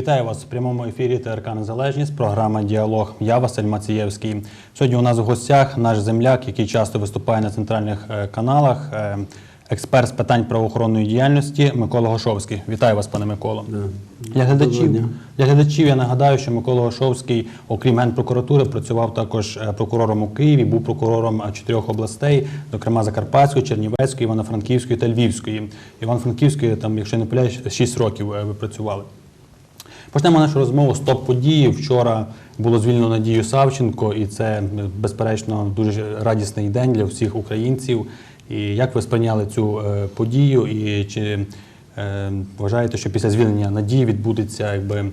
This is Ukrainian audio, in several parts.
Вітаю вас в прямому ефірі ТРК Незалежність, програма Діалог. Я Василь Мацієвський. Сьогодні у нас в гостях наш земляк, який часто виступає на центральних е, каналах, е, експерт з питань правоохоронної діяльності Микола Гошовський. Вітаю вас, пане Миколо. Для глядачів, для глядачів я нагадаю, що Микола Гошовський, окрім генпрокуратури, працював також е, прокурором у Києві, був прокурором чотирьох областей, зокрема Закарпатської, Чернівецької, Івано-Франківської та Львівської. Івано-Франківської, там, якщо не помиляюсь, 6 років ви працювали. Почнемо нашу розмову з топ-події. Вчора було звільнено Надію Савченко, і це безперечно дуже радісний день для всіх українців. І як ви сприйняли цю е, подію? І чи е, вважаєте, що після звільнення Надії відбудеться якби е,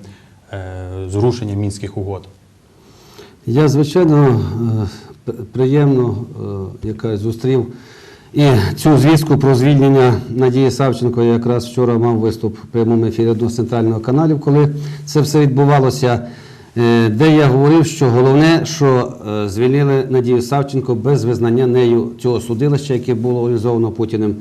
зрушення мінських угод? Я, звичайно, приємно яка зустрів і цю звістку про звільнення Надії Савченко. Я якраз вчора мав виступ в прямому ефірі одного з центрального каналів, коли це все відбувалося, е, де я говорив, що головне, що е, звільнили Надію Савченко без визнання нею цього судилища, яке було організовано Путіним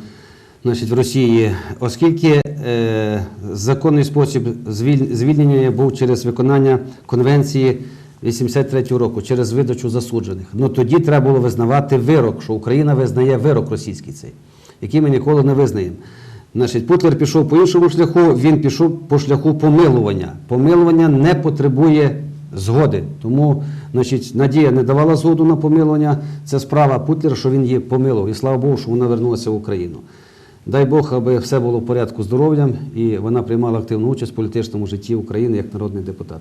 значить, в Росії, оскільки е, законний спосіб звіль- звільнення був через виконання конвенції 83 року, через видачу засуджених. Ну тоді треба було визнавати вирок, що Україна визнає вирок російський цей, який ми ніколи не визнаємо. Значить, Путлер пішов по іншому шляху, він пішов по шляху помилування. Помилування не потребує згоди. Тому значить, Надія не давала згоду на помилування. Це справа Путлера, що він її помилував. І слава Богу, що вона вернулася в Україну. Дай Бог, аби все було в порядку здоров'ям, і вона приймала активну участь в політичному житті України як народний депутат.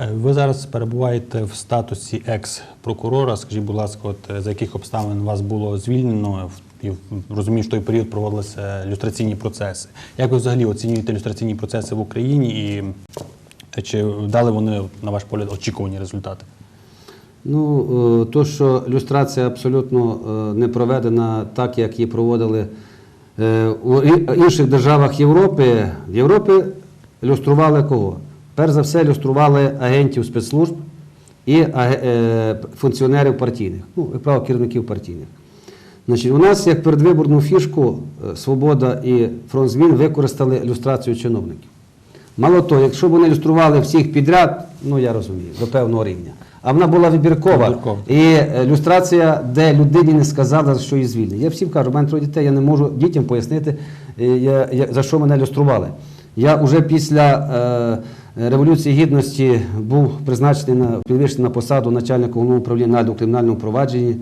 Е, Ви зараз перебуваєте в статусі екс-прокурора. Скажіть, будь ласка, от е, за яких обставин вас було звільнено? І розумію, що той період проводилися люстраційні процеси. Як ви взагалі оцінюєте люстраційні процеси в Україні і е, чи дали вони, на ваш погляд, очікувані результати? Ну, то, що люстрація абсолютно не проведена так, як її проводили у інших державах Європи. В Європі люстрували кого? Перш за все, люстрували агентів спецслужб і е, функціонерів партійних, ну, як правило, керівників партійних. Значить, у нас як передвиборну фішку е, Свобода і фронт змін використали люстрацію чиновників. Мало того, якщо б вони люстрували всіх підряд, ну я розумію, до певного рівня. А вона була вибіркова. Вибіркова. І е, люстрація, де людині не сказали, що її звільнили. Я всім кажу, у мене троє дітей, я не можу дітям пояснити, е, я, я, за що мене люстрували. Я вже після е, Революції Гідності був призначений на на посаду начальника головного управління у кримінальному провадженні.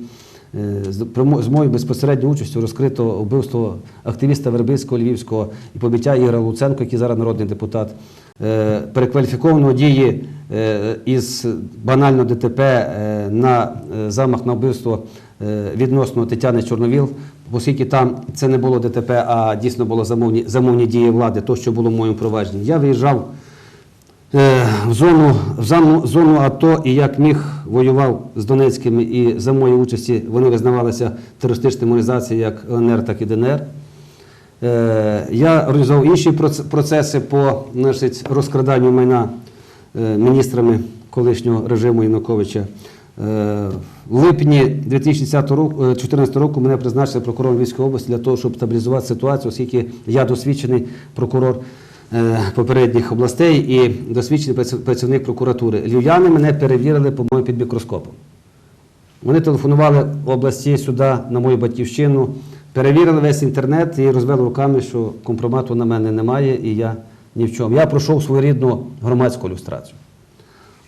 Е, з моєю безпосередньою участю розкрито вбивство активіста Вербицького Львівського і побиття Ігора Луценко, який зараз народний депутат. Е, Перекваліфіковано дії із банального ДТП на замах на вбивство відносно Тетяни Чорновіл, оскільки там це не було ДТП, а дійсно було замовні, замовні дії влади, то, що було в моєму провадженні. Я виїжджав Е, в зону, в зону, АТО і як міг воював з Донецькими, і за моєї участі вони визнавалися терористичними організаціями як ЛНР, так і ДНР. Е, Я організував інші процеси по значить, розкраданню майна е, міністрами колишнього режиму Януковича. Е, В липні 2014 року, е, 2014 року мене призначили прокурором Львівської області для того, щоб стабілізувати ситуацію, оскільки я досвідчений прокурор е, попередніх областей і досвідчений працівник прокуратури. Львів'яни мене перевірили, по-моєму, під мікроскопом. Вони телефонували в області сюди, на мою батьківщину, перевірили весь інтернет і розвели руками, що компромату на мене немає, і я ні в чому. Я пройшов своєрідну громадську люстрацію.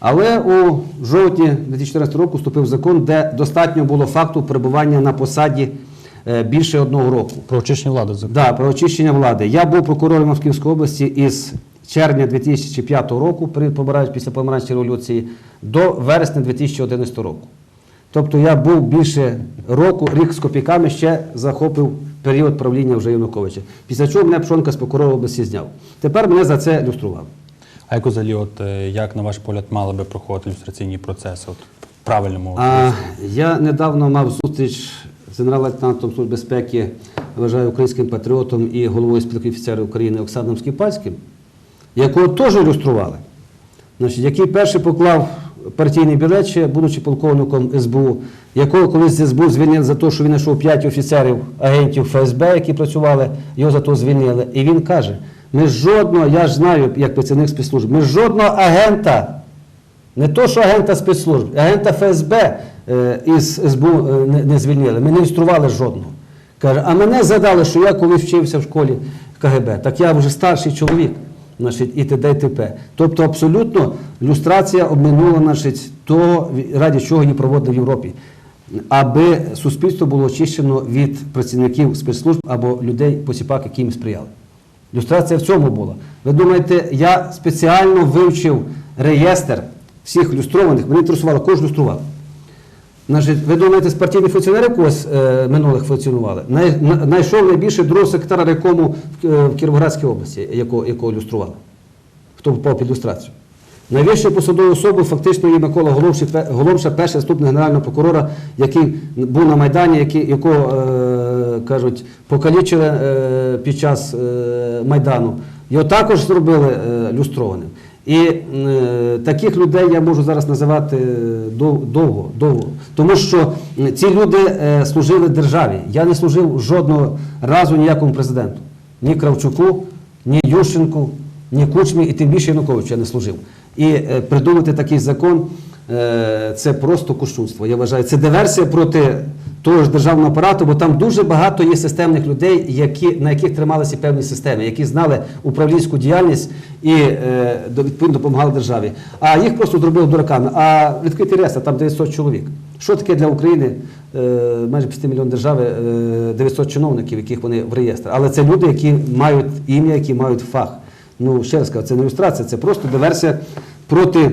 Але у жовтні 2014 року вступив закон, де достатньо було факту перебування на посаді е, більше одного року. Про очищення влади зокрема. Да, про очищення влади. Я був прокурором Московської області із червня 2005 року, при після помаранчевої революції, до вересня 2011 року. Тобто я був більше року, рік з копійками ще захопив період правління вже Януковича. Після чого мене Пшонка з прокурора області зняв. Тепер мене за це люстрували. А як взагалі, от е, як на ваш погляд, мали би проходити люстраційні процеси? От в правильному А, я недавно мав зустріч з генерал-лейтенантом Служби безпеки, вважаю українським патріотом і головою спілки офіцерів України Оксаном Скіпальським, якого теж ілюстрували. Значить, який перший поклав партійний білет, ще, будучи полковником СБУ, якого колись з СБУ звільнили за те, що він знайшов 5 офіцерів, агентів ФСБ, які працювали, його за то звільнили. І він каже: ми жодного, я ж знаю, як працівник спецслужб, ми жодного агента, не то, що агента спецслужб, агента ФСБ е, із СБУ е, не, звільнили. Ми не інстрували жодного. Каже, а мене задали, що я колись вчився в школі КГБ. Так я вже старший чоловік, значить, і т.д. і т.п. Тобто абсолютно люстрація обминула значить, того, раді чого її проводили в Європі. Аби суспільство було очищено від працівників спецслужб або людей, посіпак, які їм сприяли. Люстрація в цьому була. Ви думаєте, я спеціально вивчив реєстр всіх люстрованих, кого ж люстрували. Значить, ви думаєте, з партійних функціонерів когось е, минулих функціонували? Най, на- знайшов найбільше другого секретаря райкому в, Ки- в Кіровоградській області, якого, якого люстрували. Хто попав під люстрацію? Найвищою посадовою особою фактично є Микола Головша, перший заступник генерального прокурора, який був на Майдані, який, якого, е, кажуть, покалічили е, під час е, Майдану. Його також зробили е, люстрованим. І таких людей я можу зараз називати довго, довго. Тому що ці люди служили державі. Я не служив жодного разу ніякому президенту. Ні Кравчуку, ні Ющенку, ні Кучмі, і тим більше Януковичу я не служив. І придумати такий закон це просто кощунство. Я вважаю, це диверсія проти того ж державного апарату, бо там дуже багато є системних людей, які, на яких трималися певні системи, які знали управлінську діяльність і е, відповідно допомагали державі. А їх просто зробили дураками. А відкритий реєстр, там 900 чоловік. Що таке для України е, майже 5 мільйон держави, е, 900 чиновників, яких вони в реєстр. Але це люди, які мають ім'я, які мають фах. Ну, ще раз кажу, це не ілюстрація, це просто диверсія проти,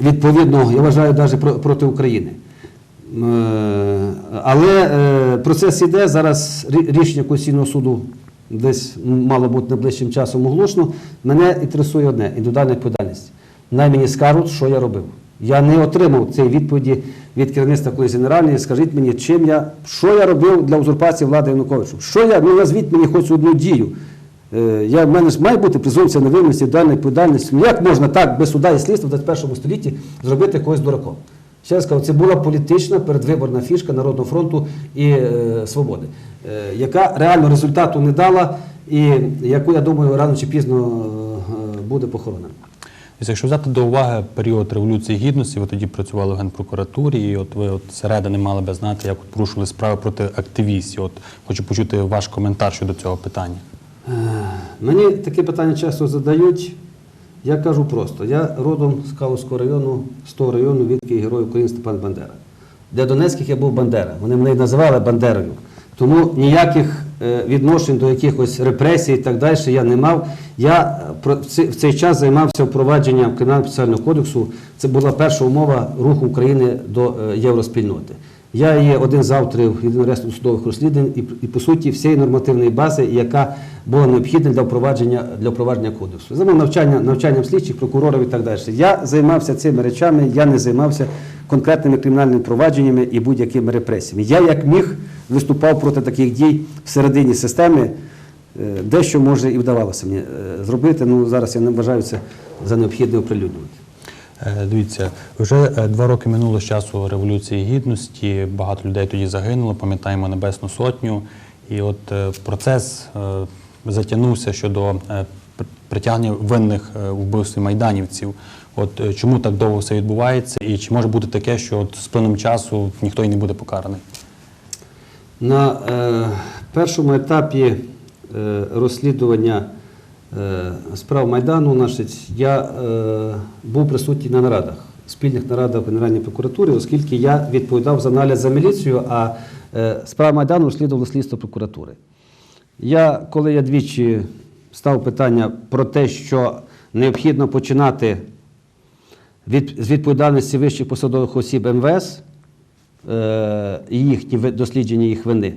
відповідно, я вважаю, навіть про- проти України. Е, Але е, процес іде. Зараз рішення Конституційного суду десь мало бути найближчим часом оголошено. Мене інтересує одне індивідуальна відповідальність. Най мені скажуть, що я робив. Я не отримав цієї відповіді від керівництва колись генеральної. Скажіть мені, що я робив для узурпації влади Януковичу? Що я, ну назвіть мені хоч одну дію. Е, Я, в мене ж має бути презумпція невинності, індивідуальна відповідальність. Ну як можна так без суда і слідства в 21 столітті зробити когось дураком? Ще раз кажу, це була політична передвиборна фішка Народного фронту і е, свободи, е, яка реально результату не дала, і яку, я думаю, рано чи пізно е, буде похоронена. Якщо взяти до уваги період Революції Гідності, ви тоді працювали в Генпрокуратурі, і от ви от зсередини мали би знати, як от порушували справи проти активістів. От хочу почути ваш коментар щодо цього питання. Е, Мені таке питання часто задають. Я кажу просто: я родом з Калузького району, з того району, відки герой України Степан Бандера. Для Донецьких я був Бандера. Вони мене називали Бандерою. Тому ніяких е, відношень до якихось репресій і так далі я не мав. Я е, в цей- час займався впровадженням Кримінального процесуального кодексу. Це була перша умова руху України до е, євроспільноти. Я є один з авторів єдиного реєстру судових розслідувань і, і по суті всієї нормативної бази, яка була необхідна для впровадження для впровадження кодексу. Займав навчання навчанням слідчих прокурорів і так далі. Я займався цими речами, я не займався конкретними кримінальними провадженнями і будь-якими репресіями. Я як міг виступав проти таких дій всередині системи. Е, Дещо може і вдавалося мені е, зробити. Ну зараз я не вважаю це за необхідне оприлюднювати. Е, Дивіться, вже е, два роки минуло з часу Революції Гідності. Багато людей тоді загинуло, пам'ятаємо Небесну Сотню. І от е, процес затягнувся щодо притягнення винних вбивстві майданівців. От чому так довго все відбувається, і чи може бути таке, що от з плином часу ніхто й не буде покараний? На е, першому етапі е, розслідування справ Майдану значить, я е, був присутній на нарадах, спільних нарадах в Генеральній прокуратурі, оскільки я відповідав за аналіз за міліцію, а е, справа Майдану розслідувало слідство прокуратури. Я, коли я двічі став питання про те, що необхідно починати від, з відповідальності вищих посадових осіб МВС е, їхні дослідження їх вини,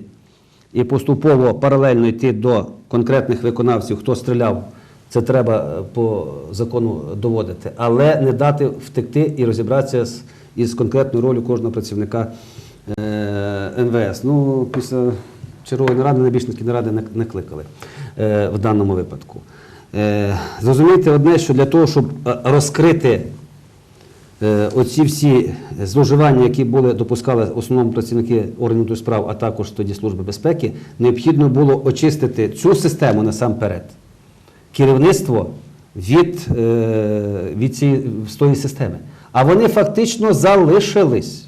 і поступово паралельно йти до конкретних виконавців, хто стріляв, це треба е, по закону доводити, але не дати втекти і розібратися з, із конкретною ролью кожного працівника е, МВС. Ну, після чергової наради найбільш такі наради не, не кликали е, в даному випадку. Е, зрозумійте одне, що для того, щоб е, розкрити оці всі зловживання, які були допускали в основному працівники органів справ, а також тоді Служби безпеки, необхідно було очистити цю систему насамперед, керівництво від, е, від цієї системи. А вони фактично залишились.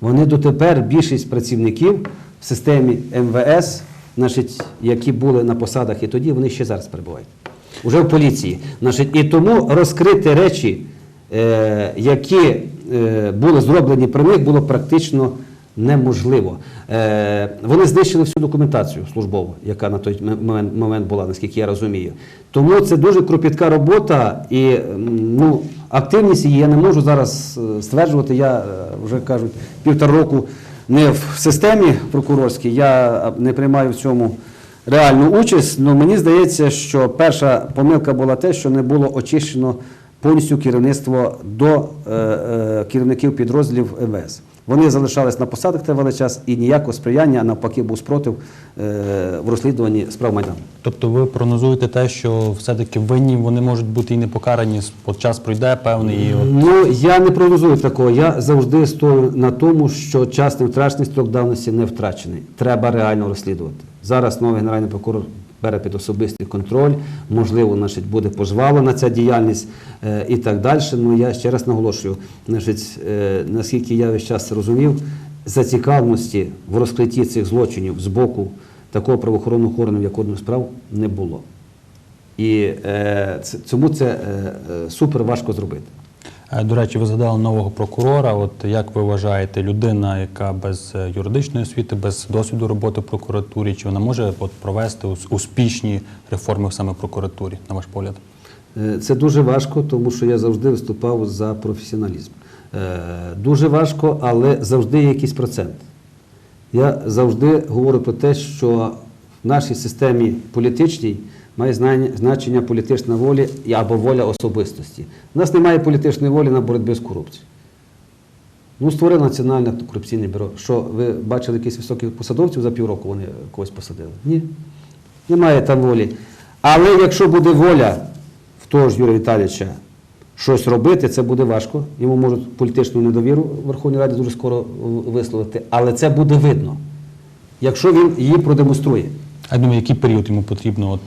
Вони дотепер більшість працівників в системі МВС, значить, які були на посадах і тоді, вони ще зараз перебувають. Уже в поліції. Значить, і тому розкрити речі, е, які е, були зроблені при них, було практично неможливо. Е, вони знищили всю документацію службову, яка на той момент, була, наскільки я розумію. Тому це дуже кропітка робота і ну, активність її я не можу зараз е, стверджувати. Я е, вже кажуть півтора року не в системі прокурорській, я е, не приймаю в цьому реальну участь. але мені здається, що перша помилка була те, що не було очищено повністю керівництво до е, е, керівників підрозділів МВС. Вони залишались на посадах тривалий час і ніякого сприяння, а навпаки, був спротив е, в розслідуванні справ Майдану. Тобто ви прогнозуєте те, що все-таки винні вони можуть бути і не покарані, от час пройде певний і от Ну я не прогнозую такого. Я завжди стою на тому, що час не втрачений, строк давності не втрачений. Треба реально розслідувати. Зараз новий генеральний прокурор бере під особистий контроль, можливо, значить, буде пожвалена ця діяльність е, і так далі. Ну я ще раз наголошую, значить, е, наскільки я весь час розумів, зацікавленості в розкритті цих злочинів з боку такого правоохоронного органу, як одну справ, не було. І е, цьому це е, е, супер важко зробити. Е, До речі, ви згадали нового прокурора. От як ви вважаєте, людина, яка без е, юридичної освіти, без досвіду роботи в прокуратурі, чи вона може от, провести успішні реформи саме в прокуратурі, на ваш погляд? Е, Це дуже важко, тому що я завжди виступав за професіоналізм. Дуже важко, але завжди є якийсь процент. Я завжди говорю про те, що в нашій системі політичній має значення політична воля або воля особистості. У нас немає політичної волі на боротьбі з корупцією. Ну, створили Національне корупційне бюро. Що, ви бачили якихось високих посадовців за півроку вони когось посадили? Ні. Немає там волі. Але якщо буде воля в того ж Юрія Віталійовича щось робити, це буде важко. Йому можуть політичну недовіру в Верховній Раді дуже скоро висловити, але це буде видно, якщо він її продемонструє. А думаю, який період йому потрібно, от,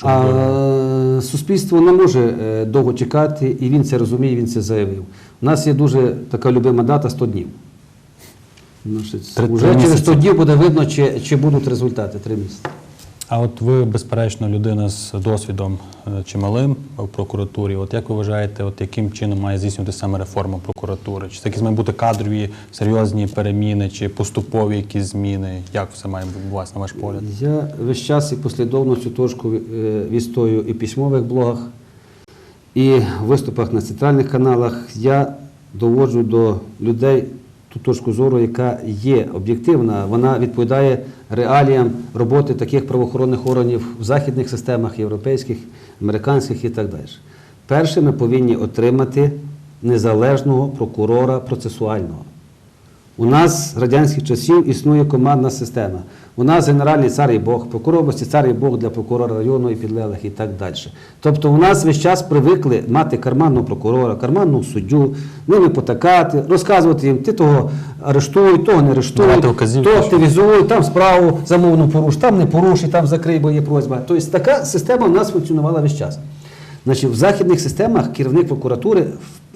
щоб А, суспільство не може е, довго чекати, і він це розуміє, він це заявив. У нас є дуже така любима дата 100 днів. Уже через 100 днів буде видно, чи, чи будуть результати. Три місяці. А от ви, безперечно, людина з досвідом е, чималим в прокуратурі. От як ви вважаєте, от яким чином має здійснювати саме реформа прокуратури? Чи це якісь мають бути кадрові серйозні переміни, чи поступові якісь зміни? Як все має бути на ваш погляд? Я весь час і послідовно цю точку е, відстоюю і письмових блогах, і виступах на центральних каналах. Я доводжу до людей ту точку зору, яка є об'єктивна. Вона відповідає реаліям роботи таких правоохоронних органів в західних системах, європейських, американських і так далі. Перше, ми повинні отримати незалежного прокурора процесуального. У нас з радянських часів існує командна система. У нас генеральний цар і Бог, прокурор області цар і Бог для прокурора району і підлеглих і так далі. Тобто у нас весь час привикли мати карманного прокурора, карманного суддю, ними потакати, розказувати їм, ти того арештуй, того не арештуй, то активізуй, там справу замовну поруш, там не поруш, і там закрий, бо є просьба. Тобто така система у нас функціонувала весь час. Значить, в західних системах керівник прокуратури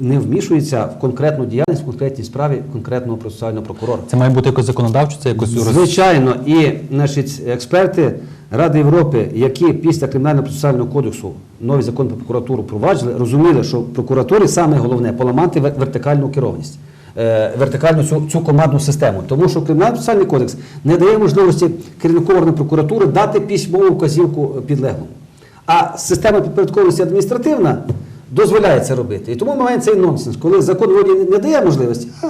не вмішується в конкретну діяльність, в конкретній справі конкретного процесуального прокурора. Це має бути якось законодавчо, це якось Звичайно, і значить, експерти Ради Європи, які після кримінального процесуального кодексу новий закон про прокуратуру проваджували, розуміли, що прокуратурі саме головне поламати вертикальну керованість. е, Вертикальну цю, цю командну систему, тому що кримінальний процесуальний кодекс не дає можливості керівнику органу прокуратури дати письмову вказівку підлеглому. А система підпорядкованості адміністративна дозволяє це робити. І тому ми маємо цей нонсенс, коли закон вроді не дає можливості, а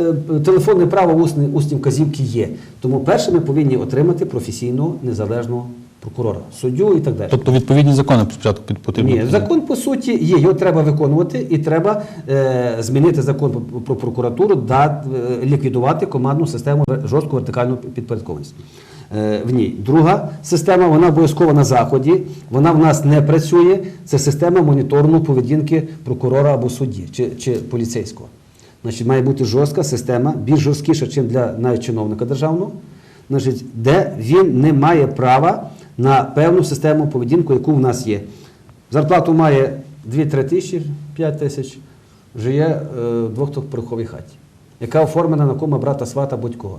е, телефонне право усні, усні вказівки є. Тому перше ми повинні отримати професійного незалежного прокурора, суддю і так далі. Тобто відповідні закони спочатку потрібно. Ні, закон по суті є, його треба виконувати, і треба е, змінити закон про, про прокуратуру, да, е, ліквідувати командну систему вер- жорстку вертикальну підпорядкованість. е, в ній. Друга система, вона обов'язково на заході, вона в нас не працює. Це система моніторну поведінки прокурора або судді чи, чи поліцейського. Значить, має бути жорстка система, більш жорсткіша, ніж для навіть чиновника державного, значить, де він не має права на певну систему поведінку, яку в нас є. Зарплату має 2-3 тисячі, 5 тисяч, живе е, в двохповерховій хаті, яка оформлена на кома брата свата будь-кого.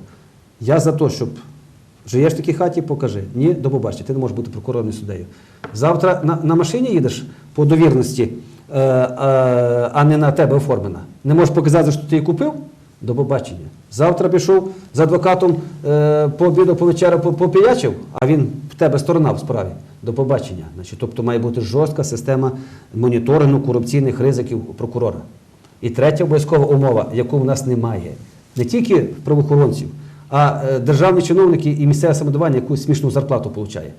Я за те, щоб живеш в такій хаті, покажи. Ні, до побачення, ти не можеш бути прокурором і суддею. Завтра на, на машині їдеш по довірності, е, е, а не на тебе оформлена. Не можеш показати, що ти її купив? До побачення. Завтра пішов з адвокатом е, по обіду, по вечеру попіячив, а він в тебе сторона в справі. До побачення. Значить, тобто має бути жорстка система моніторингу корупційних ризиків прокурора. І третя обов'язкова умова, яку в нас немає, не тільки в правоохоронців, а е, державні чиновники і місцеве самоврядування якусь смішну зарплату отримує.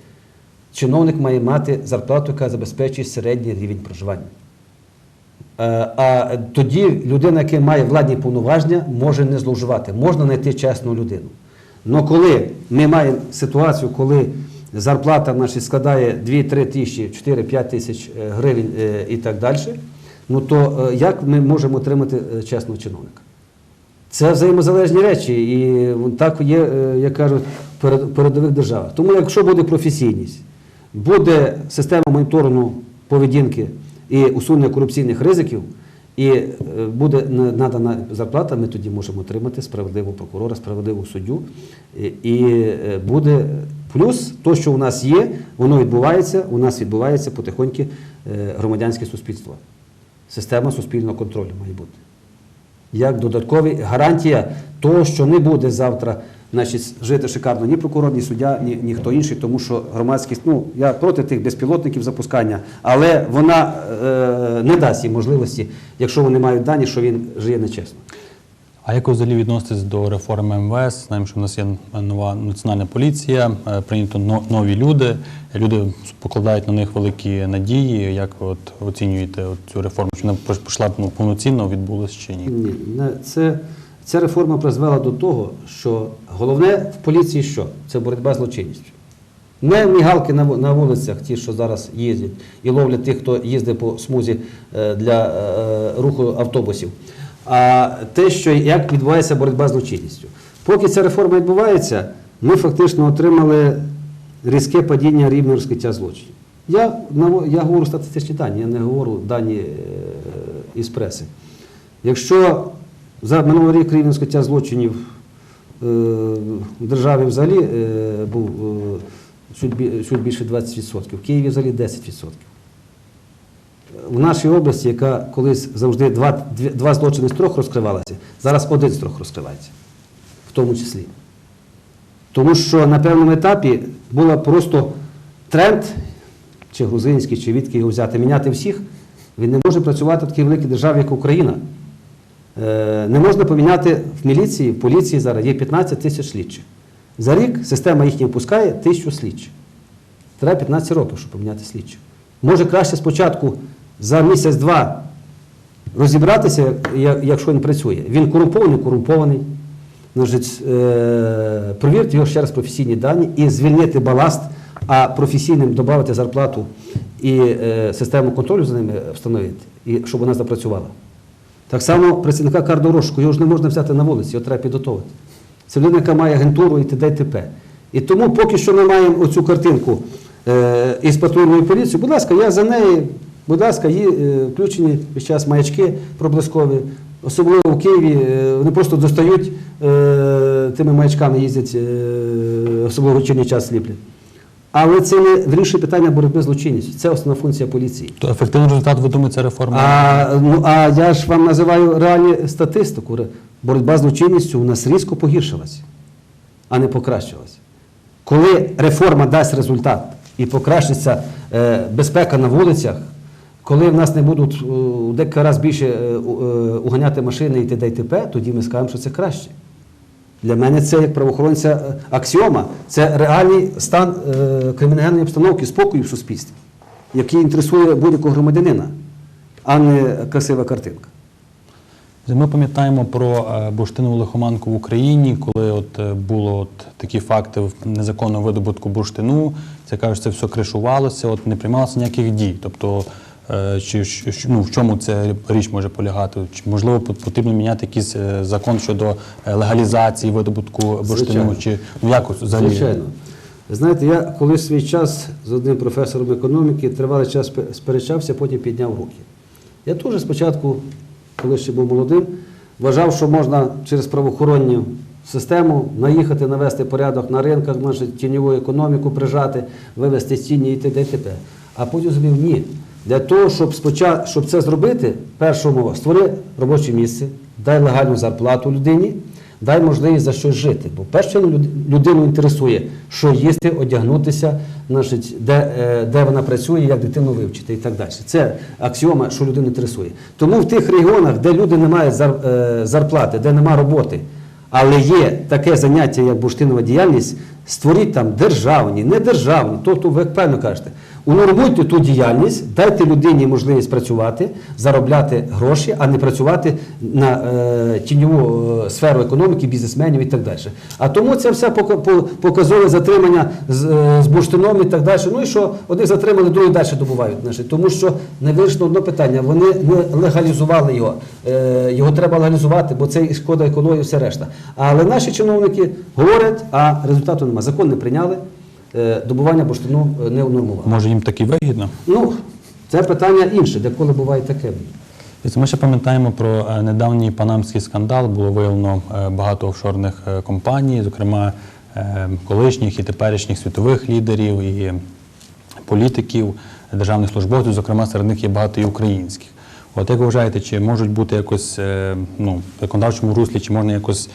Чиновник має мати зарплату, яка забезпечує середній рівень проживання. Е, А тоді людина, яка має владні повноваження, може не зловживати, можна знайти чесну людину. Але коли ми маємо ситуацію, коли зарплата наша складає 2-3 тисячі, 4-5 тисяч е, гривень і так далі, ну то як ми можемо отримати чесного чиновника? Це взаємозалежні речі, і так є, е, як кажуть, передових державах. Тому якщо буде професійність, буде система моніторингу поведінки і усунення корупційних ризиків, і е, буде надана зарплата, ми тоді можемо отримати справедливого прокурора, справедливого суддю. І- е, буде плюс, то, що у нас є, воно відбувається, у нас відбувається потихоньки е, громадянське суспільство. Система суспільного контролю має бути як додаткові гарантія того, що не буде завтра значить, жити шикарно ні прокурор, ні суддя, ні, ніхто інший, тому що громадськість, ну я проти тих безпілотників запускання, але вона е, не дасть їм можливості, якщо вони мають дані, що він жиє нечесно. А як взагалі відноситесь до реформи МВС? Знаємо, що в нас є нова національна поліція, е, прийнято нові люди. Люди покладають на них великі надії. Як ви от оцінюєте цю реформу? Чи вона пішла ну, повноцінно, відбулась чи ні? Ні, це, ця реформа призвела до того, що головне в поліції що? Це боротьба з злочинністю. Не мігалки на, на вулицях, ті, що зараз їздять, і ловлять тих, хто їздить по смузі е, для е, руху автобусів. А те, що як відбувається боротьба з злочинністю. Поки ця реформа відбувається, ми фактично отримали різке падіння рівня розкриття злочинів. Я, я говорю статистичні дані, я не говорю дані е, із преси. Якщо за минулий рік рівень розкриття злочинів е, в державі взагалі е, був чуть більше 20%, в Києві взагалі 10%. В нашій області, яка колись завжди два, два злочини з трьох розкривалася, зараз один з трьох розкривається, в тому числі. Тому що на певному етапі була просто тренд, чи грузинський, чи відки його взяти, міняти всіх. Він не може працювати в такій великій державі, як Україна. Е, Не можна поміняти в міліції, в поліції зараз є 15 тисяч слідчих. За рік система їхня впускає тисячу слідчих. Треба 15 років, щоб поміняти слідчих. Може краще спочатку за місяць-два розібратися, якщо він працює. Він корумпований, корумпований. Значить, е, провірте його ще раз професійні дані і звільнити баласт, а професійним додати зарплату і е, систему контролю за ними встановити, і щоб вона запрацювала. Так само працівника кардорожку, його ж не можна взяти на вулиці, його треба підготовити. Це людина, яка має агентуру і т.д. і т.п. І тому поки що ми маємо оцю картинку е, із патрульною поліцією, будь ласка, я за неї, будь ласка, є е, включені весь час маячки проблискові, особливо в Києві, е, вони просто достають е, тими маячками їздять, особливо в вечірній час сліплять. Але це не вирішує питання боротьби з злочинністю. Це основна функція поліції. То ефективний результат, ви думаєте, ця реформа? А, ну, а я ж вам називаю реальну статистику. Боротьба з злочинністю у нас різко погіршилася, а не покращилася. Коли реформа дасть результат і покращиться е, безпека на вулицях, коли в нас не будуть е, декілька разів більше е, е, уганяти машини і т.д. і т.п., тоді ми скажемо, що це краще. Для мене це як правоохоронця аксіома. Це реальний стан кримінальної обстановки, спокою в суспільстві, який інтересує будь-якого громадянина, а не красива картинка. Ми пам'ятаємо про бурштинову лихоманку в Україні, коли от було от такі факти незаконного видобутку бурштину. Це кажуть, це все кришувалося, от не приймалося ніяких дій. Тобто, чи що- що- ну, в чому ця річ може полягати? Чи можливо потрібно міняти якийсь е, закон щодо е, легалізації видобутку бурштину? Чи ну як ось взагалі? Звичайно. Знаєте, я колись свій час з одним професором економіки тривалий час сперечався, потім підняв руки. Я теж спочатку, коли ще був молодим, вважав, що можна через правоохоронну систему наїхати, навести порядок на ринках, може тіньову економіку прижати, вивести з тіні і т.д. і т.п. А потім зрозумів, ні. Для того, щоб, спочатку, щоб це зробити, перша умова створи робоче місце, дай легальну зарплату людині, дай можливість за щось жити. Бо перше людину інтересує, що їсти, одягнутися, значить, де, е, де вона працює, як дитину вивчити і так далі. Це аксіома, що людину інтересує. Тому в тих регіонах, де люди не мають е, зарплати, де немає роботи, але є таке заняття, як бурштинова діяльність, створіть там державні, недержавні, тобто ви правильно кажете, унормуйте ту діяльність, дайте людині можливість працювати, заробляти гроші, а не працювати на е, тіньову е, сферу економіки, бізнесменів і так далі. А тому це все пока- показове затримання з, е, з бурштином і так далі. Ну і що одних затримали, другі далі добувають. Значить, тому що не вирішено одне питання. Вони не легалізували його. Е, його треба легалізувати, бо це шкода екології, все решта. Але наші чиновники говорять, а результату немає. Закон не прийняли, добування бурштину е, не унормували. Може їм таки вигідно? Ну, це питання інше, де коли буває таке. Ми ще пам'ятаємо про е, недавній панамський скандал. Було виявлено е, багато офшорних е, компаній, зокрема е, колишніх і теперішніх світових лідерів і політиків, державних службовців, зокрема серед них є багато і українських. От як ви вважаєте, чи можуть бути якось е, ну, в законодавчому руслі, чи можна якось е,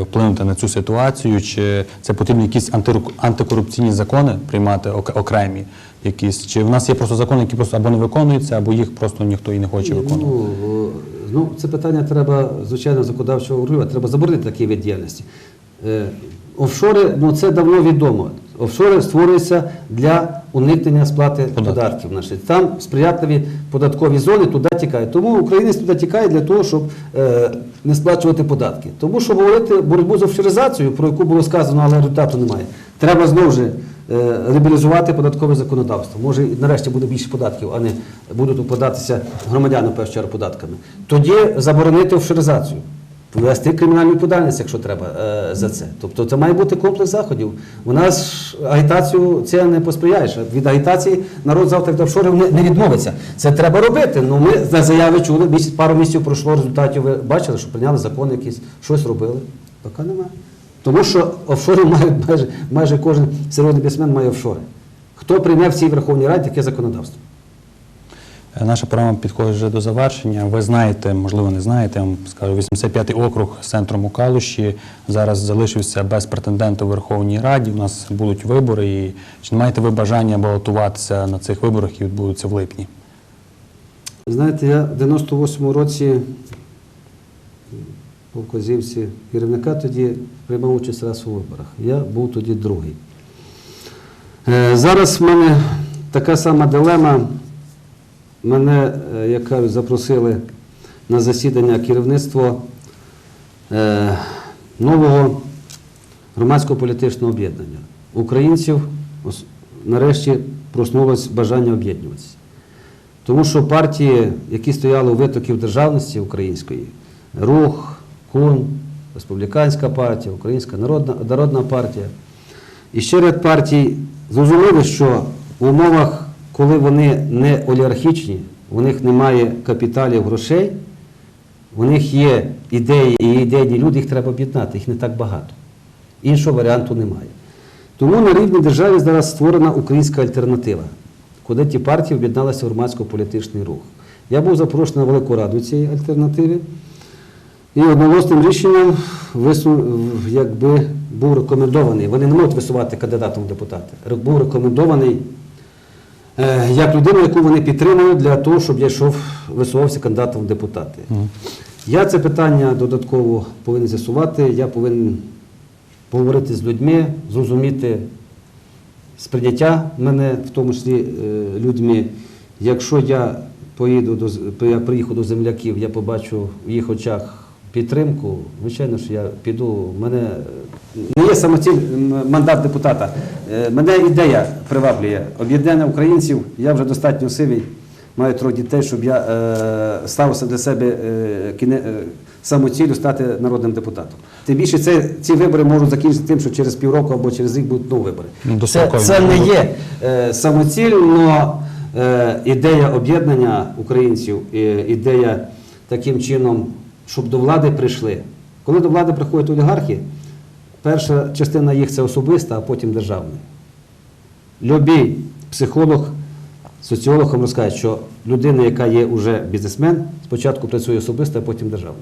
вплинути на цю ситуацію, чи це потрібні якісь антикорупційні закони приймати ок- окремі якісь? Чи в нас є просто закони, які просто або не виконуються, або їх просто ніхто і не хоче виконувати? Ну, е, ну, це питання треба, звичайно, законодавчого врегулювати. Треба заборонити такий вид діяльності. Е, офшори, ну це давно відомо. Офшори створюються для уникнення сплати податків. Значить. Там сприятливі податкові зони туди тікають. Тому українець туди тікає для того, щоб е, не сплачувати податки. Тому що говорити боротьбу з офшоризацією, про яку було сказано, але результату немає. Треба знову ж е, лібералізувати податкове законодавство. Може, нарешті буде більше податків, а не будуть укладатися громадяни першу чергу податками. Тоді заборонити офшоризацію. Ввести кримінальну відповідальність, якщо треба е, за це. Тобто це має бути комплекс заходів. У нас агітацію це не посприяєш. Від агітації народ завтра від офшорів не, відмовиться. Це треба робити. Ну ми за заяви чули, місяць, пару місяців пройшло результатів. Ви бачили, що прийняли закон якийсь, щось робили. Поки немає. Тому що офшори мають майже, майже кожен серйозний бізнесмен має офшори. Хто прийме в цій Верховній Раді таке законодавство? Наша програма підходить вже до завершення. Ви знаєте, можливо, не знаєте, вам скажу, 85-й округ з центром у зараз залишився без претендента у Верховній Раді. У нас будуть вибори. І чи не маєте ви бажання балотуватися на цих виборах, які відбудуться в липні? Знаєте, я в 98-му році вказівці керівника тоді приймав участь раз у виборах. Я був тоді другий. Е, Зараз в мене така сама дилема. Мене, е, як кажуть, запросили на засідання керівництва е, нового громадського політичного об'єднання. Українців нарешті проснулось бажання об'єднуватися. Тому що партії, які стояли у витоків державності української, рух, КУН, Республіканська партія, Українська народна, народна партія, і ще ряд партій зрозуміли, що в умовах, коли вони не олігархічні, у них немає капіталів грошей, у них є ідеї і ідейні люди, їх треба об'єднати, їх не так багато. Іншого варіанту немає. Тому на рівні держави зараз створена українська альтернатива, куди ті партії об'єдналися в громадсько-політичний рух. Я був запрошений на велику раду цієї альтернативи. І одноголосним рішенням якби був рекомендований. Вони не можуть висувати кандидатом в депутати. Був рекомендований як людину, яку вони підтримали для того, щоб я йшов, висувався кандидатом в депутати. Я це питання додатково повинен з'ясувати. Я повинен поговорити з людьми, зрозуміти сприйняття мене, в тому числі е, людьми. Якщо я поїду до я приїхав до земляків, я побачу в їх очах підтримку. Звичайно ж, я піду. Мене е, не є самоціль мандат депутата. Е, Мене ідея приваблює. Об'єднання українців. Я вже достатньо сивий, маю трьох дітей, щоб я е, ставився для себе е, кіне, е, стати народним депутатом. Тим більше це, ці вибори можуть закінчитися тим, що через півроку або через рік будуть нові вибори. Ну, Це, це не є е, самоціль, але е, ідея об'єднання українців, е, ідея таким чином, щоб до влади прийшли. Коли до влади приходять олігархи, перша частина їх це особиста, а потім державна. Любий психолог, соціолог вам розкаже, що людина, яка є вже бізнесмен, спочатку працює особисто, а потім державно.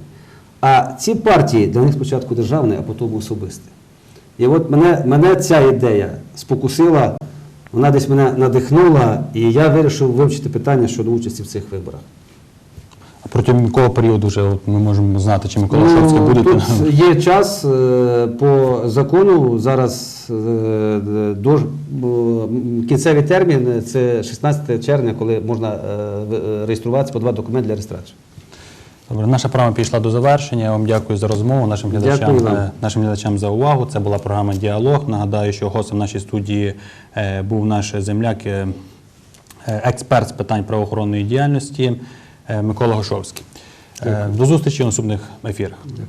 А ці партії для них спочатку державне, а потім особисте. І от мене, мене ця ідея спокусила, вона десь мене надихнула, і я вирішив вивчити питання щодо участі в цих виборах. Протягом якого періоду вже от ми можемо знати, чи Микола Шовський буде? Ну, тут є час е, по закону. Зараз е, до кінцевий термін це 16 червня, коли можна е, реєструватися по два документи для реєстрації. Добре, наша програма підійшла до завершення. Я вам дякую за розмову. Нашим глядачам, Дякую нашим глядачам за увагу. Це була програма Діалог. Нагадаю, що гостем нашій студії був наш земляк, експерт з питань правоохоронної діяльності Микола Гошовський. Е, До зустрічі в наступних ефірах. Дякую.